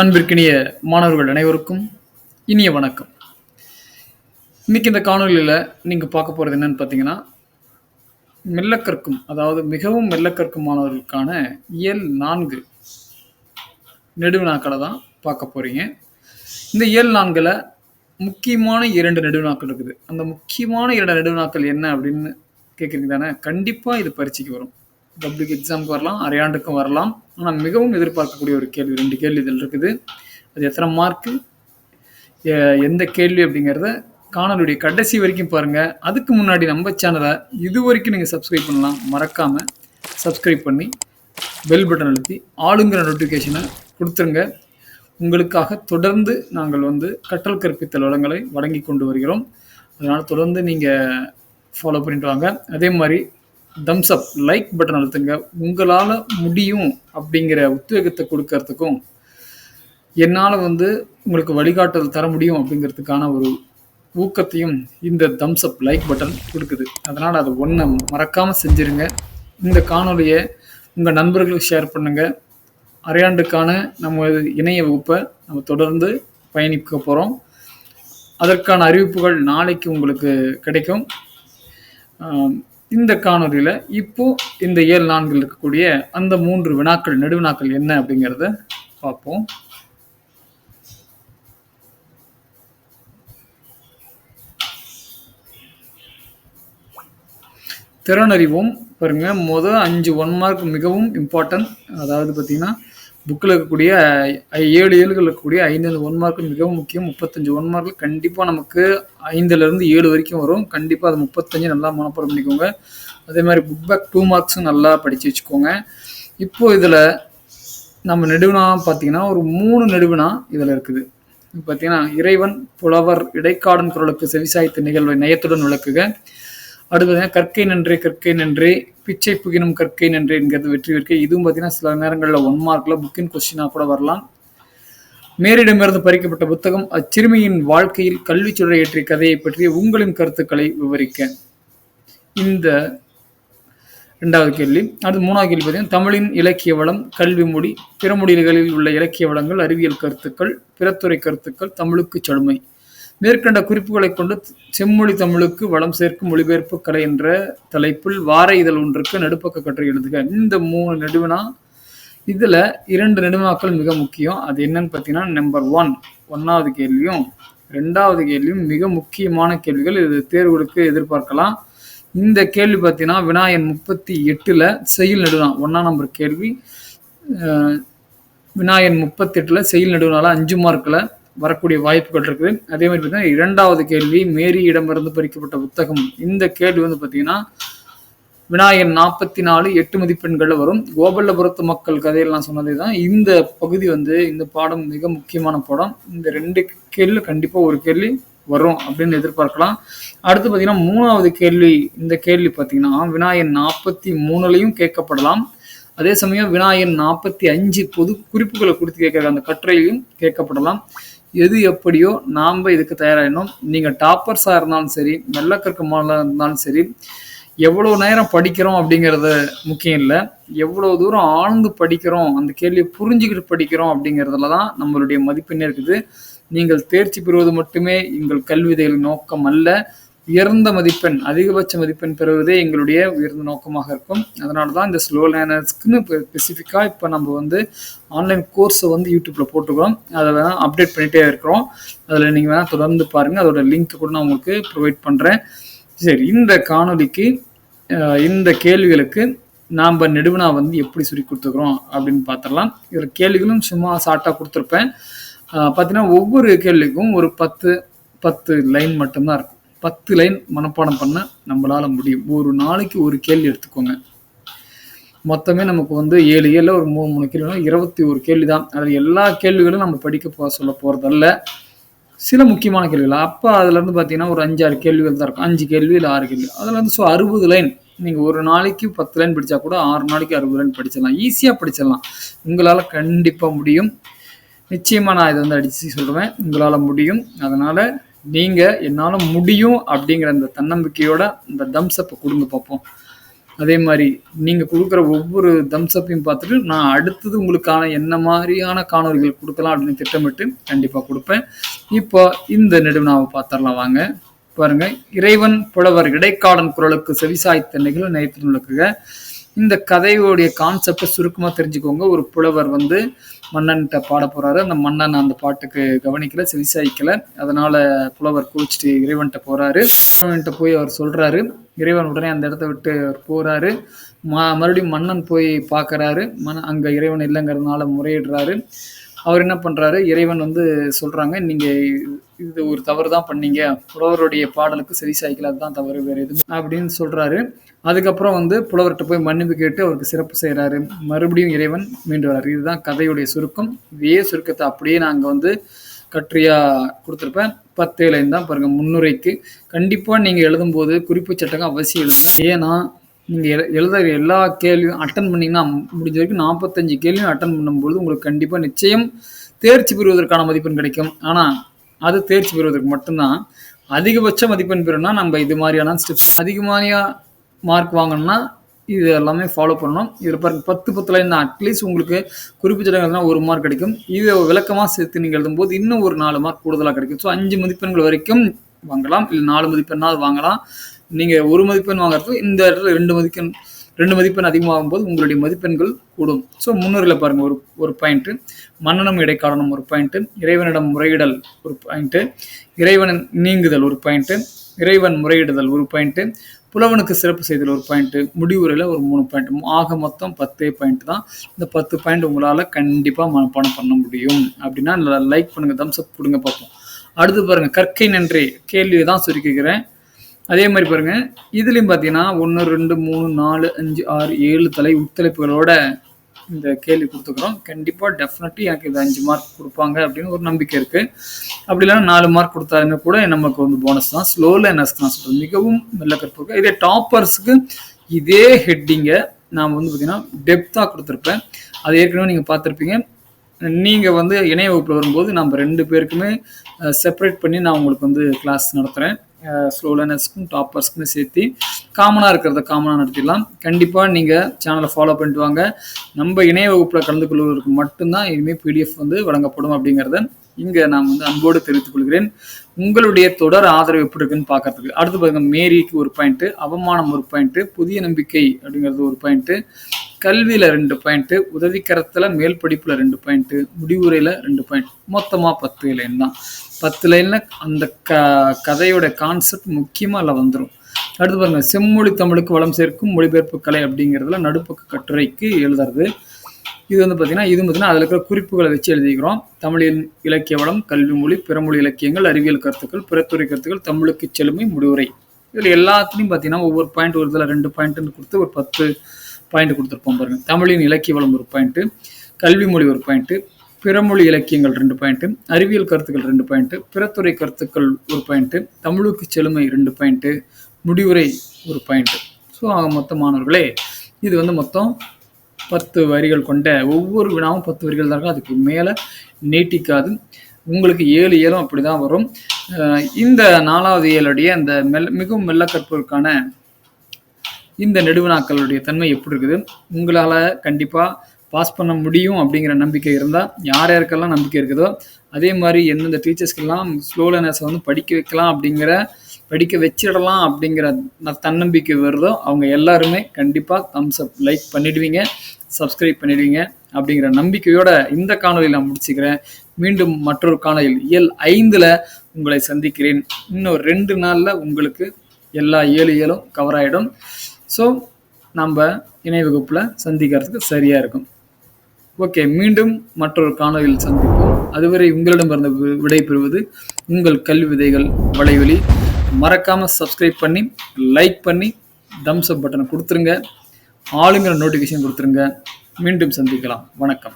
அன்பிற்கினிய மாணவர்கள் அனைவருக்கும் இனிய வணக்கம். இன்னைக்கு இந்த காணொலியில் நீங்கள் பார்க்க போகிறது என்னன்னு பார்த்தீங்கன்னா மெல்ல கற்கும் அதாவது மிகவும் மெல்ல கற்கும் மாணவர்களுக்கான இயல் நான்கு நெடுவினாக்களை தான் பார்க்க போகிறீங்க இந்த இயல் நான்கில் முக்கியமான இரண்டு நெடுவினாக்கள் இருக்குது. அந்த முக்கியமான இரண்டு நெடுவினாக்கள் என்ன அப்படின்னு கேட்குறீங்க தானே கண்டிப்பாக இது பரீட்சைக்கு வரும். பப்ளிக் எக்ஸாமுக்கு வரலாம் அரையாண்டுக்கும் வரலாம். ஆனால் மிகவும் எதிர்பார்க்கக்கூடிய ஒரு கேள்வி ரெண்டு கேள்வி இதில் இருக்குது. அது எத்தனை மார்க்கு எந்த கேள்வி அப்படிங்கிறத காணொலியுடைய கடைசி வரைக்கும் பாருங்கள் அதுக்கு முன்னாடி நம்ம சேனலை இது வரைக்கும் நீங்கள் சப்ஸ்கிரைப் பண்ணலாம் மறக்காமல் சப்ஸ்கிரைப் பண்ணி பெல் பட்டன் அழுத்தி ஆளுங்கிற நோட்டிஃபிகேஷனை கொடுத்துருங்க. உங்களுக்காக தொடர்ந்து நாங்கள் வந்து கற்றல் கற்பித்தல் வளங்களை வழங்கி கொண்டு வருகிறோம். அதனால் தொடர்ந்து நீங்கள் ஃபாலோ பண்ணிட்டு வாங்க. அதே மாதிரி தம்ஸ் அப் லைக் பட்டன் அழுத்துங்க. உங்களால் முடியும் அப்படிங்கிற உத்வேகத்தை கொடுக்கறதுக்கும் என்னால் வந்து உங்களுக்கு வழிகாட்டல் தர முடியும் அப்படிங்கிறதுக்கான ஒரு ஊக்கத்தையும் இந்த தம்ஸ் அப் லைக் பட்டன் கொடுக்குது. அதனால் அதை ஒன்றை மறக்காமல் செஞ்சுருங்க. இந்த காணொலியை உங்கள் நண்பர்களுக்கு ஷேர் பண்ணுங்கள் அரையாண்டுக்கான நம்ம இணைய வகுப்பை நம்ம தொடர்ந்து பயணிக்க போகிறோம் அதற்கான அறிவிப்புகள் நாளைக்கு உங்களுக்கு கிடைக்கும். இந்த காணொலியில் இப்போ இந்த ஏழு நான்கில் இருக்கக்கூடிய அந்த மூன்று வினாக்கள் நெடுவினாக்கள் என்ன அப்படிங்கிறத பார்ப்போம். திறனறிவும். பாருங்க முதல் அஞ்சு ஒன் மார்க் மிகவும் இம்பார்ட்டன்ட் அதாவது பார்த்தீங்கன்னா புக்கில் இருக்கக்கூடிய ஏழு ஏழுகள் இருக்கக்கூடிய ஐந்து ஒன் மார்க் மிகவும் முக்கியம். முப்பத்தஞ்சு ஒன் மார்க்கில் கண்டிப்பாக நமக்கு ஐந்துலேருந்து ஏழு வரைக்கும் வரும். கண்டிப்பாக அது முப்பத்தஞ்சு நல்லா மனப்பாடம் பண்ணிக்கோங்க. அதே மாதிரி புக் பேக் டூ மார்க்ஸும் நல்லா படித்து வச்சுக்கோங்க. இப்போது இதில் நம்ம நெடுவினா பார்த்தீங்கன்னா ஒரு மூணு நெடுவினா இதில் இருக்குது. பார்த்தீங்கன்னா இறைவன் புலவர் இடைக்காடன் குரலுக்கு செவிசாய்த்த நிகழ்வை நயத்துடன் விளக்குக. அடுத்தது கற்கை நன்றே கற்கை நன்றே பிச்சை புகினும் கற்கை நன்றே என்கிறது வெற்றி இருக்கு. இதுவும் பார்த்தீங்கன்னா சில நேரங்களில் ஒன் மார்க்கில் புக்கின் கொஸ்டினாக கூட வரலாம். மேரிடமிருந்து பறிக்கப்பட்ட புத்தகம் அச்சிறுமியின் வாழ்க்கையில் கல்வி சுடரை ஏற்றிய கதையை பற்றிய உங்களின் கருத்துக்களை விவரிக்க. இந்த ரெண்டாவது கேள்வி. அடுத்து மூணாவது கேள்வி பார்த்தீங்கன்னா தமிழின் இலக்கிய வளம் கல்வி மொழி பிற மொழிகளில் உள்ள இலக்கிய வளங்கள் அறிவியல் கருத்துக்கள் பிறத்துறை கருத்துக்கள் தமிழுக்கு செழுமை. மேற்கண்ட குறிப்புகளை கொண்டு செம்மொழி தமிழுக்கு வளம் சேர்க்கும் மொழிபெயர்ப்பு கலை என்ற தலைப்பில் வார இதழ் ஒன்றுக்கு நடுப்பக்க கட்டுரை எழுதுக. இந்த மூணு நெடுவினா இதில் இரண்டு நெடுமாக்கள் மிக முக்கியம். அது என்னன்னு பார்த்தீங்கன்னா நம்பர் ஒன் ஒன்றாவது கேள்வியும் ரெண்டாவது கேள்வியும் மிக முக்கியமான கேள்விகள். இது தேர்வுகளுக்கு எதிர்பார்க்கலாம். இந்த கேள்வி பார்த்தீங்கன்னா விநாயகன் முப்பத்தி எட்டில் செயல் நெடுனா ஒன்றாம் நம்பர் கேள்வி விநாயகன் முப்பத்தி எட்டில் செயல் நெடுனால அஞ்சு மார்க்கில் வரக்கூடிய வாய்ப்புகள் இருக்குது. அதே மாதிரி பார்த்தீங்கன்னா இரண்டாவது கேள்வி மேரி இடமிருந்து பறிக்கப்பட்ட புத்தகம். இந்த கேள்வி வந்து பார்த்தீங்கன்னா விநாயகன் நாற்பத்தி நாலு எட்டு மதிப்பெண்களில் வரும். கோபல்லபுரத்து மக்கள் கதையெல்லாம் சொன்னதே தான் இந்த பகுதி வந்து இந்த பாடம் மிக முக்கியமான பாடம். இந்த ரெண்டு கேள்வி கண்டிப்பாக ஒரு கேள்வி வரும் அப்படின்னு எதிர்பார்க்கலாம். அடுத்து பார்த்தீங்கன்னா மூணாவது கேள்வி இந்த கேள்வி பார்த்தீங்கன்னா விநாயகன் நாற்பத்தி மூணுலையும் கேட்கப்படலாம். அதே சமயம் விநாயகன் நாற்பத்தி அஞ்சு பொது குறிப்புகளை கொடுத்து கேட்குற அந்த கட்டுரையிலையும் கேட்கப்படலாம். எது எப்படியோ நாம் இதுக்கு தயாராகினோம் நீங்கள் டாப்பர்ஸாக இருந்தாலும் சரி மெல்ல இருந்தாலும் சரி எவ்வளோ நேரம் படிக்கிறோம் அப்படிங்கிறது முக்கியம் இல்லை. எவ்வளோ தூரம் ஆழ்ந்து படிக்கிறோம் அந்த கேள்வியை புரிஞ்சுக்கிட்டு படிக்கிறோம் அப்படிங்கிறதுல தான் நம்மளுடைய மதிப்பெண்ணே இருக்குது. நீங்கள் தேர்ச்சி பெறுவது மட்டுமே எங்கள் கல்விதைகளின் நோக்கம் அல்ல. உயர்ந்த மதிப்பெண் அதிகபட்ச மதிப்பெண் பெறுவதே எங்களுடைய உயர்ந்த நோக்கமாக இருக்கும். அதனால தான் இந்த ஸ்லோ லேனர்ஸ்க்குன்னு இப்போ ஸ்பெசிஃபிக்காக இப்போ நம்ம வந்து ஆன்லைன் கோர்ஸை வந்து யூடியூப்பில் போட்டுக்கிறோம் அதை வேணால் அப்டேட் பண்ணிகிட்டே இருக்கிறோம். அதில் நீங்கள் வேணால் தொடர்ந்து பாருங்கள் அதோட லிங்க் கூட நான் உங்களுக்கு ப்ரொவைட் பண்ணுறேன் சரி இந்த காணொலிக்கு இந்த கேள்விகளுக்கு நாம் நெடுவினா வந்து எப்படி சொல்லி கொடுத்துக்கிறோம் அப்படின்னு பார்த்துடலாம். இதில் கேள்விகளும் சும்மா ஷார்ட்டாக கொடுத்துருப்பேன். பார்த்தீங்கன்னா ஒவ்வொரு கேள்விக்கும் ஒரு பத்து பத்து லைன் மட்டும்தான் இருக்கும். பத்து லைன் மனப்பாடம் பண்ண நம்மளால் முடியும். ஒரு நாளைக்கு ஒரு கேள்வி எடுத்துக்கோங்க. மொத்தமே நமக்கு வந்து ஏழு ஏழில் ஒரு மூணு மூணு கேள்வி இருபத்தி ஒரு கேள்வி தான் அதில் எல்லா கேள்விகளும் நம்ம படிக்க போக சொல்ல போகிறதல்ல சில முக்கியமான கேள்விகள். அப்போ அதுலேருந்து பார்த்தீங்கன்னா ஒரு அஞ்சாறு கேள்விகள் தான் இருக்கும். அஞ்சு கேள்வி இல்லை ஆறு கேள்வி. அதில் வந்து ஸோ அறுபது லைன். நீங்கள் ஒரு நாளைக்கு பத்து லைன் படித்தா கூட ஆறு நாளைக்கு அறுபது லைன் படிச்சிடலாம். ஈஸியாக படிச்சிடலாம். உங்களால் கண்டிப்பாக முடியும். நிச்சயமாக நான் இதை வந்து அடித்து சொல்லுவேன் உங்களால் முடியும். அதனால் நீங்கள் என்னால் முடியும் அப்படிங்கிற அந்த தன்னம்பிக்கையோட இந்த தம்ஸ்அப்பை கொடுங்க பார்ப்போம் அதே மாதிரி நீங்கள் கொடுக்குற ஒவ்வொரு தம்ஸ்அப்பையும் பார்த்துட்டு நான் அடுத்தது உங்களுக்கான என்ன மாதிரியான காணொலிகள் கொடுக்கலாம் அப்படின்னு திட்டமிட்டு கண்டிப்பாக கொடுப்பேன். இப்போ இந்த நெடுநாவை பார்த்துடலாம் வாங்க. பாருங்க இறைவன் புலவர் இடைக்காடன் குரலுக்கு செவிசாய்த்த நிகழ்வு நினைத்து இந்த கதையோடைய கான்செப்டை சுருக்கமாக தெரிஞ்சுக்கோங்க. ஒரு புலவர் வந்து மன்னன்கிட்ட பாட போறாரு. அந்த மன்னன் அந்த பாட்டுக்கு கவனிக்கல செவிசாய்க்கல அதனால புலவர் குளிச்சுட்டு இறைவன்கிட்ட போறாரு. இறைவன்கிட்ட போய் அவர் சொல்றாரு. இறைவன் உடனே அந்த இடத்த விட்டு அவர் போறாரு. மறுபடியும் மன்னன் போய் பார்க்கறாரு மன அங்க இறைவன் இல்லைங்கிறதுனால முறையிடுறாரு. அவர் என்ன பண்ணுறாரு இறைவன் வந்து சொல்கிறாங்க நீங்கள் இது ஒரு தவறு தான் பண்ணீங்க. புலவருடைய பாடலுக்கு சரி சாய்க்கல அதுதான் தவறு வேறு எதுவும் அப்படின்னு சொல்கிறாரு அதுக்கப்புறம் வந்து புலவர்கிட்ட போய் மன்னிப்பு கேட்டு அவருக்கு சிறப்பு செய்கிறாரு மறுபடியும் இறைவன் மீண்டு வர்றாரு இதுதான் கதையுடைய சுருக்கம். இதே சுருக்கத்தை அப்படியே நாங்கள் வந்து கற்றியாக கொடுத்துருப்பேன். பத்தேழு தான் பாருங்கள் முன்னுரைக்கு. கண்டிப்பாக நீங்கள் எழுதும்போது குறிப்பு சட்டகம் அவசியம் எழுதுங்க ஏன்னா நீங்கள் எழுத எல்லா கேள்வியும் அட்டன் பண்ணிங்கன்னா முடிஞ்ச வரைக்கும் நாற்பத்தஞ்சு கேள்வியும் அட்டன் பண்ணும்பொழுது உங்களுக்கு கண்டிப்பாக நிச்சயம் தேர்ச்சி பெறுவதற்கான மதிப்பெண் கிடைக்கும். ஆனால் அது தேர்ச்சி பெறுவதற்கு மட்டும்தான். அதிகபட்ச மதிப்பெண் பெறணும்னா நம்ம இது மாதிரியான ஸ்டெப்ஸ் அதிகமான மார்க் வாங்கணும்னா இது எல்லாமே ஃபாலோ பண்ணணும். இதில் பாருங்க பத்து பத்து லைன் தான் அட்லீஸ்ட் உங்களுக்கு குறிப்பிட்ட ஒரு மார்க் கிடைக்கும். இதை விளக்கமாக சேர்த்து நீங்கள் எழுதும்போது இன்னும் ஒரு நாலு மார்க் கூடுதலாக கிடைக்கும். ஸோ அஞ்சு மதிப்பெண்கள் வரைக்கும் வாங்கலாம். இல்லை நாலு மதிப்பெண்ணாவது வாங்கலாம். நீங்கள் ஒரு மதிப்பெண் வாங்குறது இந்த இடத்துல ரெண்டு மதிப்பெண் ரெண்டு மதிப்பெண் அதிகமாகும் போது உங்களுடைய மதிப்பெண்கள் கூடும். ஸோ முன்னுரையில் பாருங்கள் ஒரு ஒரு பாயிண்ட்டு மன்னனம் இடைக்காரணம் ஒரு பாயிண்ட்டு இறைவனிடம் முறையிடல் ஒரு பாயிண்ட்டு இறைவன் நீங்குதல் ஒரு பாயிண்ட்டு இறைவன் முறையிடுதல் ஒரு பாயிண்ட்டு புலவனுக்கு சிறப்பு செய்தல் ஒரு பாயிண்ட்டு முடிவுரையில் ஒரு மூணு பாயிண்ட் ஆக மொத்தம் பத்தே பாயிண்ட் தான். இந்த பத்து பாயிண்ட் உங்களால் கண்டிப்பாக மனப்பாடம் பண்ண முடியும். அப்படின்னா லைக் பண்ணுங்கள் தம்ஸ்அப் கொடுங்க பார்ப்போம். அடுத்து பாருங்கள் கற்கை நன்றி. கேள்வியை தான் சுருக்கிக்கிறேன் அதே மாதிரி பாருங்க. இதுலேயும் பார்த்தீங்கன்னா ஒன்று ரெண்டு மூணு நாலு அஞ்சு ஆறு ஏழு தலை உட்தலைப்புகளோட இந்த கேள்வி கொடுத்துக்கிறோம். கண்டிப்பாக டெஃபினெட்லி எனக்கு இது அஞ்சு மார்க் கொடுப்பாங்க அப்படின்னு ஒரு நம்பிக்கை இருக்குது அப்படி இல்லைன்னா நாலு மார்க் கொடுத்தாலுமே கூட நமக்கு வந்து போனஸ் தான். ஸ்லோ லேர்னர்ஸ் தான் சொல்கிறது மிகவும் நல்ல கற்பு இதே டாப்பர்ஸுக்கு இதே ஹெட்டிங்கை நான் வந்து பார்த்தீங்கன்னா டெப்த்தாக கொடுத்துருப்பேன். அது ஏற்கனவே நீங்கள் பார்த்துருப்பீங்க. நீங்கள் வந்து இணைய வகுப்பில் வரும்போது நம்ம ரெண்டு பேருக்குமே செப்பரேட் பண்ணி நான் உங்களுக்கு வந்து கிளாஸ் நடத்துகிறேன் ஸ்லோ லேர்னர்ஸ்க்கும் டாப்பர்ஸ்க்குமே சேர்த்து காமனாக இருக்கிறத காமனாக நடத்திடலாம். கண்டிப்பாக நீங்கள் சேனலை ஃபாலோ பண்ணிட்டு வாங்க. நம்ம இணைய வகுப்பில் கலந்து கொள்வதற்கு மட்டும்தான் இனிமேல் பிடிஎஃப் வந்து வழங்கப்படும் அப்படிங்கிறத இங்கே நான் வந்து அன்போடு தெரிவித்துக் கொள்கிறேன். உங்களுடைய தொடர் ஆதரவு எப்படி இருக்குன்னு பார்க்கறதுக்கு. அடுத்து பாருங்க மேரிக்கு ஒரு பாயிண்ட்டு அவமானம் ஒரு பாயிண்ட்டு புதிய நம்பிக்கை அப்படிங்கிறது ஒரு பாயிண்ட்டு கல்வியில் ரெண்டு பாயிண்ட்டு உதவிக்கரத்தில் மேல் படிப்பில் ரெண்டு பாயிண்ட்டு முடிவுரையில் ரெண்டு பாயிண்ட் மொத்தமாக பத்து லைன் தான். பத்து லைனில் அந்த க கதையோட கான்செப்ட் முக்கியமாக அதில் வந்துடும் அடுத்து பாருங்க செம்மொழி தமிழுக்கு வளம் சேர்க்கும் மொழிபெயர்ப்பு கலை அப்படிங்கிறதுல நடுப்பக்க கட்டுரைக்கு எழுதுறது. இது வந்து பார்த்தீங்கன்னா இது பார்த்தீங்கன்னா அதில் இருக்கிற குறிப்புகளை வச்சு எழுதிக்கிறோம். தமிழின் இலக்கிய வளம் கல்வி மொழி பிறமொழி இலக்கியங்கள் அறிவியல் கருத்துக்கள் பிறத்துறை கருத்துக்கள் தமிழுக்கு செழுமை முடிவுரை. இதில் எல்லாத்துலேயும் பார்த்தீங்கன்னா ஒவ்வொரு பாயிண்ட் ஒரு இதில் ரெண்டு பாயிண்ட்டுன்னு கொடுத்து ஒரு பத்து பாயிண்ட் கொடுத்துருப்போம் பாருங்க. தமிழின் இலக்கிய வளம் ஒரு பாயிண்ட்டு கல்வி மொழி ஒரு பாயிண்ட்டு பிறமொழி இலக்கியங்கள் ரெண்டு பாயிண்ட்டு அறிவியல் கருத்துக்கள் ரெண்டு பாயிண்ட்டு பிறத்துறை கருத்துக்கள் ஒரு பாயிண்ட்டு தமிழுக்கு செழுமை ரெண்டு பாயிண்ட்டு முடிவுரை ஒரு பாயிண்ட்டு ஸோ ஆக மொத்த மாணவர்களே இது வந்து மொத்தம் பத்து வரிகள் கொண்ட ஒவ்வொரு வினாவும் பத்து வரிகள் தான் அதுக்கு மேலே நீட்டிக்காது. உங்களுக்கு ஏழு ஏழும் அப்படி தான் வரும் இந்த நாலாவது ஏழுடைய அந்த மெல் மிகவும் மெல்ல கற்பதற்கான இந்த நெடுவினாக்களுடைய தன்மை எப்படி இருக்குது? உங்களால் கண்டிப்பாக பாஸ் பண்ண முடியும் அப்படிங்கிற நம்பிக்கை இருந்தால் யார் யாருக்கெல்லாம் நம்பிக்கை இருக்குதோ அதே மாதிரி எந்தெந்த டீச்சர்ஸ்க்கெல்லாம் ஸ்லோ லேர்னர்ஸை வந்து படிக்க வைக்கலாம் அப்படிங்கிற படிக்க வச்சிடலாம் அப்படிங்கிற தன்னம்பிக்கை வருதோ அவங்க எல்லாருமே கண்டிப்பாக தம்ஸ் அப் லைக் பண்ணிடுவீங்க சப்ஸ்கிரைப் பண்ணிடுவீங்க அப்படிங்கிற நம்பிக்கையோட இந்த காணொலியில் நான் முடிச்சுக்கிறேன். மீண்டும் மற்றொரு காணொலியில் இயல் ஐந்தில் உங்களை சந்திக்கிறேன். இன்னும் ரெண்டு நாளில் உங்களுக்கு எல்லா ஏழு ஏழும் கவர் ஆகிடும் ஸோ நம்ம இணை வகுப்பில் சந்திக்கிறதுக்கு சரியாக இருக்கும். ஓகே மீண்டும் மற்றொரு காணொலியில் சந்திப்போம். அதுவரை உங்களிடமிருந்து விடை பெறுவது உங்கள் கல்வி விதைகள் வலைவலி. மறக்காமல் சப்ஸ்கிரைப் பண்ணி லைக் பண்ணி தம்ஸ் அப் பட்டனை கொடுத்துருங்க. ஆளுங்கிற நோட்டிஃபிகேஷன் கொடுத்துருங்க. மீண்டும் சந்திக்கலாம். வணக்கம்.